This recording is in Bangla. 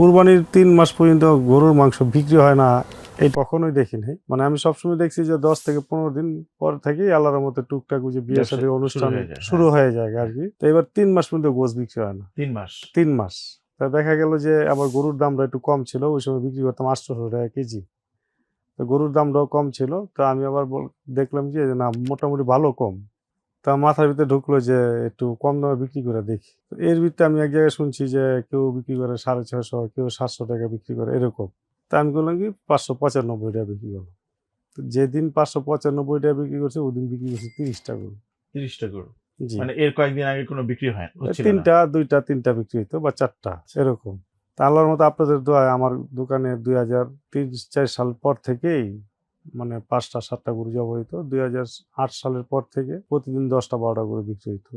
কুরবানির তিন মাস পর্যন্ত গরুর মাংস বিক্রি হয় না এই কখনোই দেখিনি। মানে আমি সবসময় দেখছি যে দশ থেকে পনেরো দিন পর থেকেই আল্লাহর মতো টুকটাক যে বিয়ে সাথে অনুষ্ঠান যায়, হ্যাঁ। শুরু হয়ে। যায় আর কি। তো এবার তিন মাস পর্যন্ত গোছ বিক্রি হয় না। তিন মাস। তিন মাস। তা দেখা গেল যে আবার গরুর দামটা একটু কম ছিল ওই সময় বিক্রি করতাম আটশোশো টাকা কেজি। তো গরুর দামটাও কম ছিল তো আমি আবার দেখলাম যে না মোটামুটি ভালো কম। তা মাথার ভিতরে ঢুকলো যে একটু কম দামে বিক্রি করে দেখি। এর ভিতরে আমি এক জায়গায় শুনছি যে কেউ বিক্রি করে সাড়ে ছয়শো কেউ সাতশো টাকা বিক্রি করে এরকম। তা আমি বললাম কি পাঁচশো পঁচানব্বই টাকা বিক্রি করল যেদিন পাঁচশো পঁচানব্বই টাকা বিক্রি করছে ওই দিন বিক্রি করছে তিরিশ টাকা করে তিরিশটা গরু? মানে এর কয়েকদিন আগে কোনো বিক্রি হয় না। তিনটা দুইটা তিনটা বিক্রি হইতো বা চারটা এরকম। তা আল্লাহর মতো আপনাদের দোয়ায় আমার দোকানে দুই হাজার তিন চার সাল পর থেকেই মানে পাঁচটা, সাতটা গরু জব হইতো। দুই সালের পর থেকে প্রতিদিন দশটা, বারোটা গরু বিক্রি হইতো।